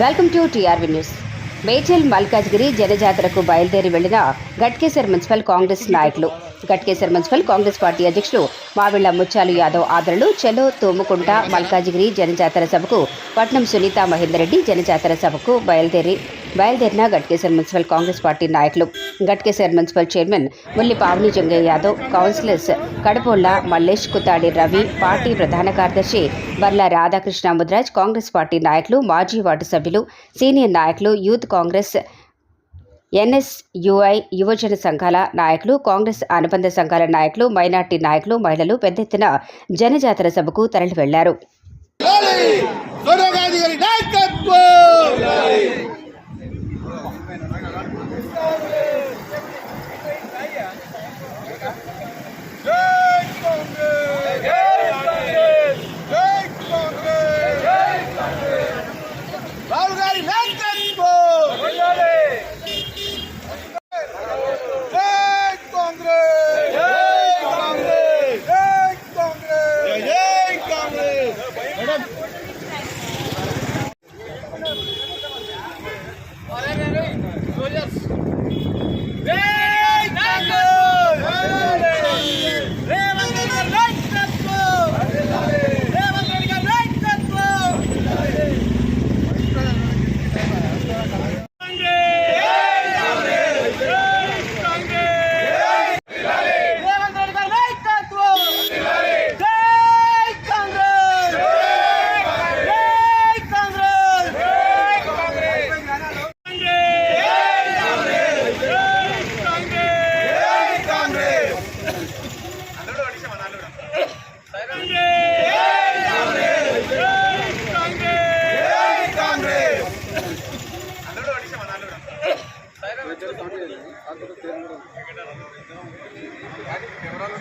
Welcome to TRV news. Medchal Malkajgiri జనజాతరకు బయలుదేరి వెళ్ళిన Ghatkesar municipal Congress నాయకులు. గట్కేసర్ మున్సిపల్ కాంగ్రెస్ పార్టీ అధ్యక్షులు మావిళ్ళ ముచ్చాలు యాదవ్ ఆదరణలు చెలో తోముకుంట మల్కాజ్గిరి జనజాతర సభకు పట్నం సునీత మహేందర్ రెడ్డి జనజాతర సభకు బయలుదేరి బయలుదేరిన గట్కేసర్ మున్సిపల్ కాంగ్రెస్ పార్టీ నాయకులు. Ghatkesar municipal chairman Mulli Pavani Jangaiah Yadav councillors Kadapolla Mallesh Kuthadi Ravi party ప్రధాన కార్యదర్శి బర్ల రాధాకృష్ణ ముద్రాజ్ కాంగ్రెస్ పార్టీ నాయకులు మాజీ వార్డు సభ్యులు సీనియర్ నాయకులు యూత్ కాంగ్రెస్ ఎన్ఎస్యుఐ యువజన సంఘాల నాయకులు కాంగ్రెస్ అనుబంధ సంఘాల నాయకులు మైనార్టీ నాయకులు మహిళలు పెద్ద ఎత్తున జనజాతర సభకు తరలి వెళ్ళారు నాయకత్వం! Brad. వివరాలు